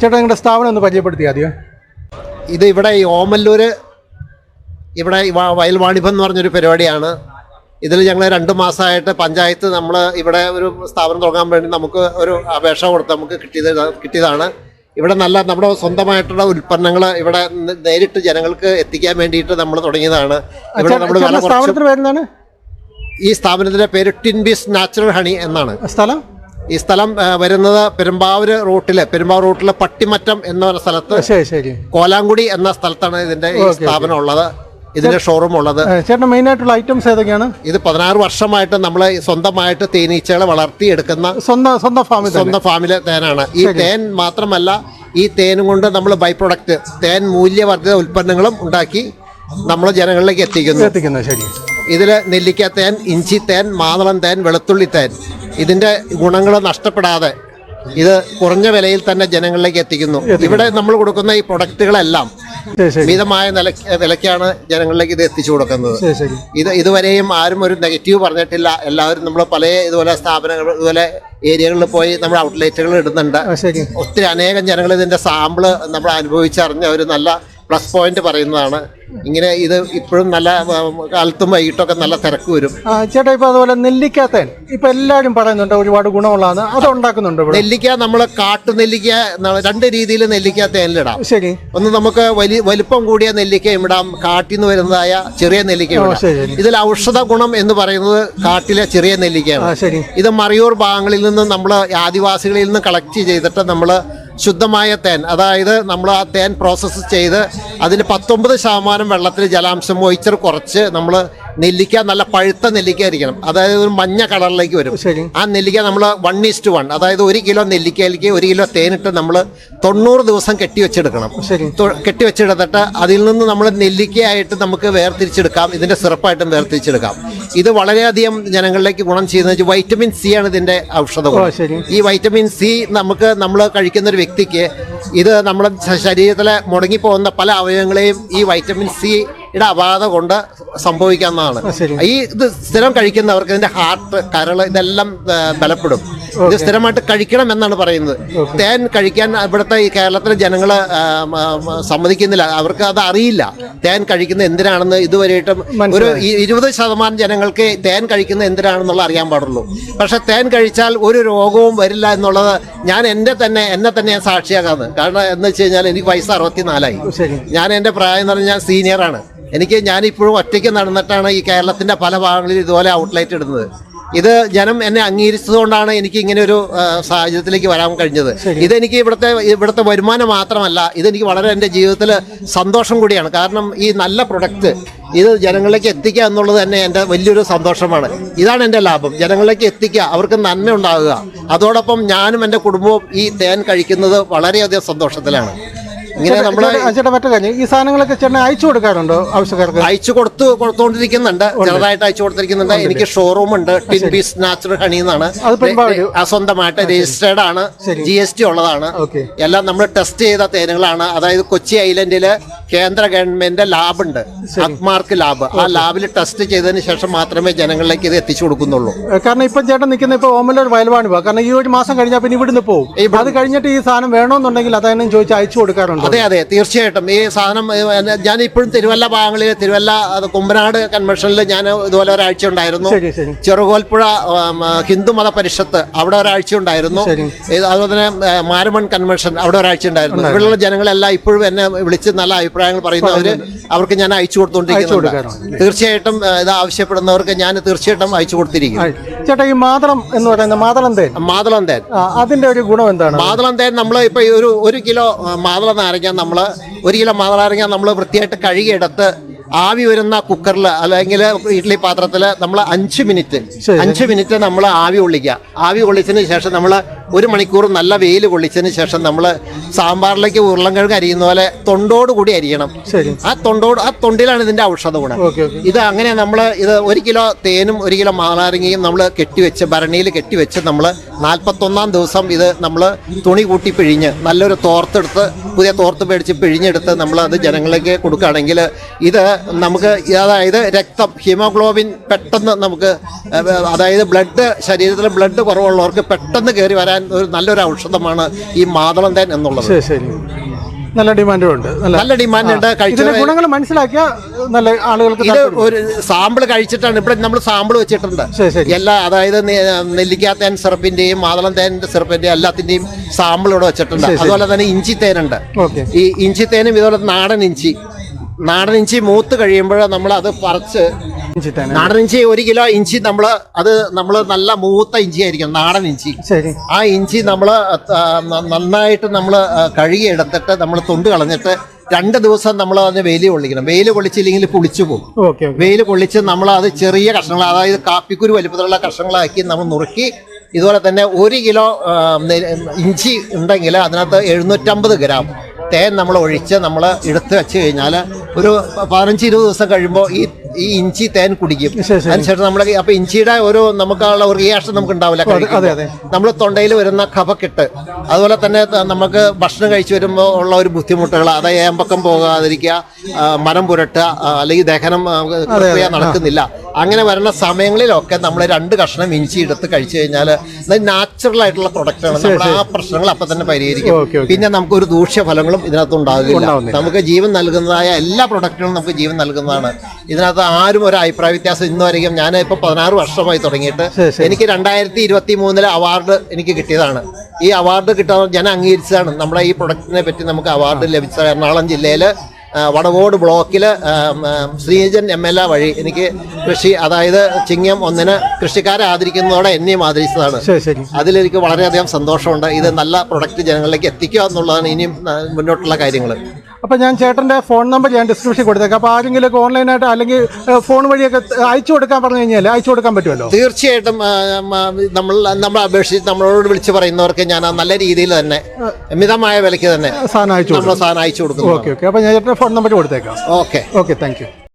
ചേട്ടാ നിങ്ങളുടെ സ്ഥാപനം ഒന്ന് പരിചയപ്പെടുത്തി ആദ്യം? ഇത് ഇവിടെ ഈ ഓമല്ലൂര് ഇവിടെ വയൽ വാണിഭം എന്ന് പറഞ്ഞൊരു പരിപാടിയാണ്. ഇതിൽ ഞങ്ങൾ രണ്ട് മാസമായിട്ട് പഞ്ചായത്ത് നമ്മൾ ഇവിടെ ഒരു സ്ഥാപനം തുടങ്ങാൻ വേണ്ടി നമുക്ക് ഒരു അപേക്ഷ കൊടുത്ത് നമുക്ക് കിട്ടിയത് കിട്ടിയതാണ്. ഇവിടെ നല്ല നമ്മുടെ സ്വന്തമായിട്ടുള്ള ഉൽപ്പന്നങ്ങൾ ഇവിടെ നേരിട്ട് ജനങ്ങൾക്ക് എത്തിക്കാൻ വേണ്ടിയിട്ട് നമ്മൾ തുടങ്ങിയതാണ്. ഇവിടെ നമ്മൾ വില ഈ സ്ഥാപനത്തിന്റെ പേര് ടിൻബീസ് നാച്ചുറൽ ഹണി എന്നാണ്. സ്ഥലം? ഈ സ്ഥലം വരുന്നത് പെരുമ്പാവൂര് റൂട്ടിലെ പെരുമ്പാവൂർ റൂട്ടിലെ പട്ടിമറ്റം എന്ന സ്ഥലത്ത് കോലാങ്കുടി എന്ന സ്ഥലത്താണ് ഇതിന്റെ ഈ സ്ഥാപനം ഉള്ളത്. ഇതിന്റെ ഷോറൂം ഉള്ളത്. ചേട്ടൻ മെയിൻ ആയിട്ടുള്ള ഐറ്റംസ് ഏതൊക്കെയാണ്? ഇത് പതിനാറ് വർഷമായിട്ട് നമ്മൾ സ്വന്തമായിട്ട് തേനീച്ചകളെ വളർത്തിയെടുക്കുന്ന സ്വന്തം സ്വന്തം ഫാമിൽ തന്നെ. സ്വന്തം ഫാമിലെ തേനാണ്. ഈ തേൻ മാത്രമല്ല ഈ തേനും കൊണ്ട് നമ്മൾ ബൈ പ്രൊഡക്റ്റ് തേൻ മൂല്യവർദ്ധിത ഉൽപ്പന്നങ്ങളും ഉണ്ടാക്കി നമ്മൾ ജനങ്ങളിലേക്ക് എത്തിക്കുന്നു. എത്തിക്കുന്നു ശരി. ഇതിൽ നെല്ലിക്ക തേൻ ഇഞ്ചി തേൻ മാതളം തേൻ വെളുത്തുള്ളി തേൻ. ഇതിന്റെ ഗുണങ്ങൾ നഷ്ടപ്പെടാതെ ഇത് കുറഞ്ഞ വിലയിൽ തന്നെ ജനങ്ങളിലേക്ക് എത്തിക്കുന്നു. ഇവിടെ നമ്മൾ കൊടുക്കുന്ന ഈ പ്രൊഡക്റ്റുകളെല്ലാം മിതമായ നില വിലക്കാണ് ജനങ്ങളിലേക്ക് ഇത് എത്തിച്ചു കൊടുക്കുന്നത്. ഇത് ഇതുവരെയും ആരും ഒരു നെഗറ്റീവ് പറഞ്ഞിട്ടില്ല. എല്ലാവരും നമ്മൾ പല ഇതുപോലെ സ്ഥാപനങ്ങൾ ഇതുപോലെ ഏരിയകളിൽ പോയി നമ്മൾ ഔട്ട്ലെറ്റുകൾ ഇടുന്നുണ്ട്. ഒത്തിരി അനേകം ജനങ്ങൾ ഇതിന്റെ സാമ്പിൾ നമ്മൾ അനുഭവിച്ചറിഞ്ഞ ഒരു നല്ല പ്ലസ് പോയിന്റ് പറയുന്നതാണ്. ഇങ്ങനെ ഇത് ഇപ്പോഴും നല്ല കാലത്തും വൈകിട്ടൊക്കെ നല്ല തിരക്ക് വരും. ചേട്ടാ ഇപ്പൊ അതുപോലെ നെല്ലിക്കാത്തേൻ ഇപ്പൊ എല്ലാവരും പറയുന്നുണ്ട് ഒരുപാട് ഗുണമുള്ളതാണ്. അത് ഉണ്ടാക്കുന്നുണ്ട് നെല്ലിക്ക നമ്മൾ കാട്ടു നെല്ലിക്ക രണ്ട് രീതിയിൽ നെല്ലിക്ക തേനിലിടാം. ശരി. ഒന്ന് നമുക്ക് വലിയ വലിപ്പം കൂടിയ നെല്ലിക്കയും ഇടാം. കാട്ടിൽ നിന്ന് വരുന്നതായ ചെറിയ നെല്ലിക്കയും ശരി. ഇതിൽ ഔഷധ ഗുണം എന്ന് പറയുന്നത് കാട്ടിലെ ചെറിയ നെല്ലിക്കയാണ്. ശരി. ഇത് മറിയൂർ ഭാഗങ്ങളിൽ നിന്ന് നമ്മൾ ആദിവാസികളിൽ നിന്ന് കളക്ട് ചെയ്തിട്ട് നമ്മൾ ശുദ്ധമായ തേൻ. അതായത് നമ്മൾ ആ തേൻ പ്രോസസ്സ് ചെയ്ത് അതിൽ പത്തൊമ്പത് ശതമാനം വെള്ളത്തിൽ ജലാംശം മോയിച്ചർ കുറച്ച് നമ്മൾ നെല്ലിക്ക നല്ല പഴുത്ത നെല്ലിക്ക ആയിരിക്കണം. അതായത് ഒരു മഞ്ഞ കളറിലേക്ക് വരും. ആ നെല്ലിക്ക നമ്മൾ വൺ ഈസ്റ്റ് വൺ അതായത് ഒരു കിലോ നെല്ലിക്കയിലേക്ക് ഒരു കിലോ തേനിട്ട് നമ്മൾ തൊണ്ണൂറ് ദിവസം കെട്ടി വെച്ചെടുക്കണം. കെട്ടി വെച്ചെടുത്തിട്ട് കെട്ടിവെച്ചെടുത്തിട്ട് അതിൽ നിന്ന് നമ്മൾ നെല്ലിക്കയായിട്ട് നമുക്ക് വേർതിരിച്ചെടുക്കാം. ഇതിന്റെ സിറപ്പായിട്ടും വേർതിരിച്ചെടുക്കാം. ഇത് വളരെയധികം ജനങ്ങളിലേക്ക് ഗുണം ചെയ്യുന്നത് വൈറ്റമിൻ സി ആണ് ഇതിന്റെ ഔഷധം ഗുണം. ഈ വൈറ്റമിൻ സി നമുക്ക് നമ്മൾ കഴിക്കുന്ന ഒരു വ്യക്തിക്ക് ഇത് നമ്മുടെ ശരീരത്തിലെ മുടങ്ങിപ്പോകുന്ന പല അവയവങ്ങളെയും ഈ വൈറ്റമിൻ സിയുടെ അപാധ കൊണ്ട് സംഭവിക്കാവുന്നതാണ്. ഈ ഇത് സ്ഥിരം കഴിക്കുന്നവർക്ക് ഇതിന്റെ ഹാർട്ട് കരൾ ഇതെല്ലാം ബലപ്പെടും. ഇത് സ്ഥിരമായിട്ട് കഴിക്കണം എന്നാണ് പറയുന്നത്. തേൻ കഴിക്കാൻ ഇവിടുത്തെ ഈ കേരളത്തിലെ ജനങ്ങൾ സമ്മതിക്കുന്നില്ല. അവർക്ക് അത് അറിയില്ല. തേൻ കഴിക്കുന്ന എന്തിനാണെന്ന് ഇതുവരെയായിട്ടും ഒരു ഇരുപത് ശതമാനം ജനങ്ങൾക്ക് തേൻ കഴിക്കുന്ന എന്തിനാണെന്നുള്ള അറിയാൻ പാടുള്ളൂ. പക്ഷെ തേൻ കഴിച്ചാൽ ഒരു രോഗവും വരില്ല എന്നുള്ളത് ഞാൻ എന്റെ തന്നെ എന്നെ തന്നെ ഞാൻ സാക്ഷിയാകാന്ന്. കാരണം എന്ന് വെച്ച് കഴിഞ്ഞാൽ എനിക്ക് വയസ്സ് അറുപത്തിനാലായി. ഞാൻ എന്റെ പ്രായം എന്ന് പറഞ്ഞാൽ ഞാൻ സീനിയറാണ് എനിക്ക് ഞാനിപ്പോഴും ഒറ്റയ്ക്ക് നടന്നിട്ടാണ് ഈ കേരളത്തിന്റെ പല ഭാഗങ്ങളിൽ ഇതുപോലെ ഔട്ട്ലെറ്റ് ഇടുന്നത്. ഇത് ജനം എന്നെ അംഗീകരിച്ചതുകൊണ്ടാണ് എനിക്ക് ഇങ്ങനെ ഒരു സാഹചര്യത്തിലേക്ക് വരാൻ കഴിഞ്ഞത്. ഇതെനിക്ക് ഇവിടുത്തെ ഇവിടുത്തെ വരുമാനം മാത്രമല്ല ഇതെനിക്ക് വളരെ എന്റെ ജീവിതത്തിൽ സന്തോഷം കൂടിയാണ്. കാരണം ഈ നല്ല പ്രൊഡക്റ്റ് ഇത് ജനങ്ങളിലേക്ക് എത്തിക്കുക എന്നുള്ളത് തന്നെ എന്റെ വലിയൊരു സന്തോഷമാണ്. ഇതാണ് എന്റെ ലാഭം. ജനങ്ങളിലേക്ക് എത്തിക്കുക അവർക്ക് നന്മ ഉണ്ടാകുക. അതോടൊപ്പം ഞാനും എന്റെ കുടുംബവും ഈ തേൻ കഴിക്കുന്നത് വളരെയധികം സന്തോഷത്തിലാണ്. ഇങ്ങനെ നമ്മൾ ചേട്ടാ- ചേട്ടാ മറ്റേ കാര്യം. ഈ സാധനങ്ങളൊക്കെ ചേട്ടൻ അയച്ചു കൊടുക്കാറുണ്ടോ ആവശ്യക്കാർക്ക്? അയച്ചു കൊടുത്ത് കൊടുത്തോണ്ടിരിക്കുന്നുണ്ട്. ചെറുതായിട്ട് അയച്ചു കൊടുത്തിരിക്കുന്നുണ്ട്. എനിക്ക് ഷോറൂം ഉണ്ട്. ടിൻ പീസ് നാച്ചുറൽ ഹണി എന്നാണ്. സ്വന്തമായിട്ട് രജിസ്റ്റേർഡ് ആണ്. ജി എസ് ടി ഉള്ളതാണ്. എല്ലാം നമ്മൾ ടെസ്റ്റ് ചെയ്ത തേനുകളാണ്. അതായത് കൊച്ചി ഐലൻഡിൽ കേന്ദ്ര ഗവൺമെന്റ് ലാബ് ഉണ്ട്. അക്മാർക്ക് ലാബ് ആ ലാബിൽ ടെസ്റ്റ് ചെയ്തതിന് ശേഷം മാത്രമേ ജനങ്ങളിലേക്ക് ഇത് എത്തിച്ചു കൊടുക്കുന്നുള്ളൂ. കാരണം ഇപ്പം ചേട്ടൻ നിൽക്കുന്ന ഇപ്പൊ ഓമലൂർ വയൽവാണി കാരണം ഈ ഒരു മാസം കഴിഞ്ഞാൽ പിന്നെ ഇവിടുന്ന് പോകും അത് കഴിഞ്ഞിട്ട് ഈ സാധനം വേണമെന്നുണ്ടെങ്കിൽ അതായത് ചോദിച്ച് അയച്ചു കൊടുക്കാറുണ്ടോ? അതെ അതെ തീർച്ചയായിട്ടും. ഈ സാധനം ഞാൻ ഇപ്പോഴും തിരുവല്ല ഭാഗങ്ങളിൽ തിരുവല്ല കുമ്പനാട് കൺവെൻഷനിൽ ഞാൻ ഇതുപോലെ ഒരാഴ്ച ഉണ്ടായിരുന്നു. ചെറുകോൽപ്പുഴ ഹിന്ദു മത പരിഷത്ത് അവിടെ ഒരാഴ്ച ഉണ്ടായിരുന്നു. അതുപോലെ തന്നെ മാരമൺ കൺവെൻഷൻ അവിടെ ഒരാഴ്ച ഉണ്ടായിരുന്നു. ഇവിടെയുള്ള ജനങ്ങളെല്ലാം ഇപ്പോഴും എന്നെ വിളിച്ച് നല്ല അഭിപ്രായങ്ങൾ പറയുന്നവർ അവർക്ക് ഞാൻ അയച്ചു കൊടുത്തുകൊണ്ടിരിക്കുന്നുണ്ട് തീർച്ചയായിട്ടും ഇത് ആവശ്യപ്പെടുന്നവർക്ക് ഞാൻ തീർച്ചയായിട്ടും അയച്ചു കൊടുത്തിരിക്കും ചേട്ടാ ഈ മാതളം എന്ന് പറയുന്ന മാതളം തേൻ. മാതളം തേൻ. അതിന്റെ ഒരു ഗുണം എന്താണ്? മാതളം തേൻ നമ്മൾ ഇപ്പൊ ഒരു ഒരു കിലോ മാതളം നാരങ്ങ നമ്മൾ ഒരു കിലോ നാരങ്ങ നമ്മൾ വൃത്തിയായിട്ട് കഴുകിയെടുത്ത് ആവി വരുന്ന കുക്കറിൽ അല്ലെങ്കിൽ ഇഡ്ഡലി പാത്രത്തിൽ നമ്മൾ അഞ്ച് മിനിറ്റ്. അഞ്ച് മിനിറ്റ് നമ്മൾ ആവി കൊള്ളിക്കുക. ആവി കൊള്ളിച്ചതിന് ശേഷം നമ്മൾ ഒരു മണിക്കൂർ നല്ല വെയിൽ കൊള്ളിച്ചതിന് ശേഷം നമ്മൾ സാമ്പാറിലേക്ക് ഉരുളൻകിഴങ്ങ് അരിയുന്ന പോലെ തൊണ്ടോട് കൂടി അരിയണം. ആ തൊണ്ടോട് ആ തൊണ്ടിലാണ് ഇതിന്റെ ഔഷധ ഗുണം. ഇത് അങ്ങനെ നമ്മൾ ഇത് ഒരു കിലോ തേനും ഒരു കിലോ മാനാരങ്ങയും നമ്മൾ കെട്ടിവെച്ച് ഭരണിയിൽ കെട്ടിവെച്ച് നമ്മൾ നാൽപ്പത്തൊന്നാം ദിവസം ഇത് നമ്മൾ തുണി കൂട്ടി പിഴിഞ്ഞ് നല്ലൊരു തോർത്തെടുത്ത് പുതിയ തോർത്ത് മേടിച്ച് പിഴിഞ്ഞെടുത്ത് നമ്മളത് ജനങ്ങളിലേക്ക് കൊടുക്കുകയാണെങ്കിൽ ഇത് നമുക്ക് അതായത് രക്തം ഹീമോഗ്ലോബിൻ പെട്ടെന്ന് നമുക്ക് അതായത് ബ്ലഡ് ശരീരത്തിൽ ബ്ലഡ് കുറവുള്ളവർക്ക് പെട്ടെന്ന് കയറി വരാൻ ഒരു നല്ലൊരു ഔഷധമാണ് ഈ മാതളം തേൻ എന്നുള്ളത്. ശരി. നല്ല ഡിമാൻഡും ഉണ്ട് നല്ല ഡിമാൻഡ് ഉണ്ട് ഗുണങ്ങൾ മനസ്സിലാക്കിയ നല്ല ആളുകൾക്ക് ഇത് ഒരു സാമ്പിൾ കഴിച്ചിട്ടാണ് ഇവിടെ നമ്മൾ സാമ്പിൾ വെച്ചിട്ടുണ്ട്. എല്ലാ അതായത് നെല്ലിക്ക തേൻ സിറപ്പിന്റെയും മാതളം തേനിന്റെ സിറപ്പിന്റെയും എല്ലാത്തിന്റെയും സാമ്പിൾ ഇവിടെ വെച്ചിട്ടുണ്ട്. അതുപോലെ തന്നെ ഇഞ്ചി തേനുണ്ട്. ഈ ഇഞ്ചി തേനും ഇതുപോലെ നാടൻ ഇഞ്ചി. നാടൻ ഇഞ്ചി മൂത്ത് കഴിയുമ്പോൾ നമ്മൾ അത് പറിച്ച് നാടൻ ഇഞ്ചി ഒരു കിലോ ഇഞ്ചി നമ്മൾ അത് നമ്മൾ നല്ല മൂത്ത ഇഞ്ചി ആയിരിക്കും നാടൻ ഇഞ്ചി. ആ ഇഞ്ചി നമ്മൾ നന്നായിട്ട് നമ്മൾ കഴുകി എടുത്തിട്ട് നമ്മൾ തൊണ്ട് കളഞ്ഞിട്ട് രണ്ട് ദിവസം നമ്മൾ അതിന് വെയിൽ കൊള്ളിക്കണം. വെയിൽ കൊള്ളിച്ചില്ലെങ്കിൽ പുളിച്ചു പോകും. വെയിൽ കൊള്ളിച്ച് നമ്മൾ അത് ചെറിയ കഷ്ണങ്ങൾ അതായത് കാപ്പിക്കുരു വലിപ്പത്തിലുള്ള കഷ്ണങ്ങളാക്കി നമ്മൾ നുറുക്കി ഇതുപോലെ തന്നെ ഒരു കിലോ ഇഞ്ചി ഉണ്ടെങ്കിൽ അതിനകത്ത് എഴുന്നൂറ്റമ്പത് ഗ്രാം തേൻ നമ്മൾ ഒഴിച്ച് നമ്മൾ എടുത്ത് വെച്ച് കഴിഞ്ഞാൽ ഒരു പതിനഞ്ച് ഇരുപത് ദിവസം കഴിയുമ്പോൾ ഈ ഈ ഇഞ്ചി തേൻ കുടിക്കും. അതിനുശേഷം നമ്മൾ അപ്പൊ ഇഞ്ചിയുടെ ഒരു നമുക്കുള്ള ഒരു റിയാക്ഷൻ നമുക്ക് ഉണ്ടാവില്ല. നമ്മൾ തൊണ്ടയിൽ വരുന്ന കഫക്കെട്ട്. അതുപോലെ തന്നെ നമുക്ക് ഭക്ഷണം കഴിച്ചു വരുമ്പോൾ ഉള്ള ഒരു ബുദ്ധിമുട്ടുകൾ അതായത് ഏമ്പക്കം പോകാതിരിക്കുക മനം പുരട്ടുക അല്ലെങ്കിൽ ദഹനം നടക്കുന്നില്ല. അങ്ങനെ വരുന്ന സമയങ്ങളിലൊക്കെ നമ്മൾ രണ്ട് കഷ്ണം ഇഞ്ചി എടുത്ത് കഴിച്ചു കഴിഞ്ഞാൽ നാച്ചുറൽ ആയിട്ടുള്ള പ്രൊഡക്റ്റ് ആണ്. നമ്മൾ ആ പ്രശ്നങ്ങൾ അപ്പൊ തന്നെ പരിഹരിക്കും. പിന്നെ നമുക്ക് ഒരു ദൂഷ്യഫലങ്ങളും ഇതിനകത്ത് ഉണ്ടാകില്ല നമുക്ക് ജീവൻ നൽകുന്നതായ എല്ലാ പ്രൊഡക്റ്റുകളും നമുക്ക് ജീവൻ നൽകുന്നതാണ്. ഇതിനകത്ത് ആരും ഒരു അഭിപ്രായ വ്യത്യാസം ഇന്ന് വരെയും ഞാൻ ഇപ്പോൾ പതിനാറ് വർഷമായി തുടങ്ങിയിട്ട്. എനിക്ക് രണ്ടായിരത്തി ഇരുപത്തി മൂന്നിലെ അവാർഡ് എനിക്ക് കിട്ടിയതാണ്. ഈ അവാർഡ് കിട്ടാൻ ഞാൻ അംഗീകരിച്ചതാണ്. നമ്മുടെ ഈ പ്രൊഡക്റ്റിനെ പറ്റി നമുക്ക് അവാർഡ് ലഭിച്ച എറണാകുളം ജില്ലയിൽ വടവോട് ബ്ലോക്കിൽ ശ്രീജൻ എം എൽ എ വഴി എനിക്ക് കൃഷി അതായത് ചിങ്ങം ഒന്നിന് കൃഷിക്കാരെ ആദരിക്കുന്നതോടെ എന്നെയും ആദരിച്ചതാണ്. അതിൽ എനിക്ക് അതിലെനിക്ക് വളരെയധികം സന്തോഷമുണ്ട്. ഇത് നല്ല പ്രൊഡക്റ്റ് ജനങ്ങളിലേക്ക് എത്തിക്കുക എന്നുള്ളതാണ് ഇനിയും മുന്നോട്ടുള്ള കാര്യങ്ങൾ അപ്പൊ ഞാൻ ചേട്ടന്റെ ഫോൺ നമ്പർ ഞാൻ ഡിസ്ക്രിപ്ഷൻ കൊടുത്തേക്കാം. അപ്പോൾ ആരെങ്കിലും ഒക്കെ ഓൺലൈനായിട്ട് അല്ലെങ്കിൽ ഫോൺ വഴിയൊക്കെ അയച്ചു കൊടുക്കാൻ പറഞ്ഞു കഴിഞ്ഞാൽ അയച്ചു കൊടുക്കാൻ പറ്റുമല്ലോ? തീർച്ചയായിട്ടും നമ്മൾ നമ്മൾ അപേക്ഷിച്ച് നമ്മളോട് വിളിച്ച് പറയുന്നവർക്ക് ഞാൻ നല്ല രീതിയിൽ തന്നെ മിതമായ വിലയ്ക്ക് തന്നെ സാധനം അയച്ചു കൊടുക്കും. സാധനം അയച്ചു കൊടുക്കുന്നു. Okay okay. അപ്പോൾ ഞാൻ ചേട്ടന്റെ ഫോൺ നമ്പർ കൊടുത്തേക്കാം. ഓക്കെ. Okay thank you.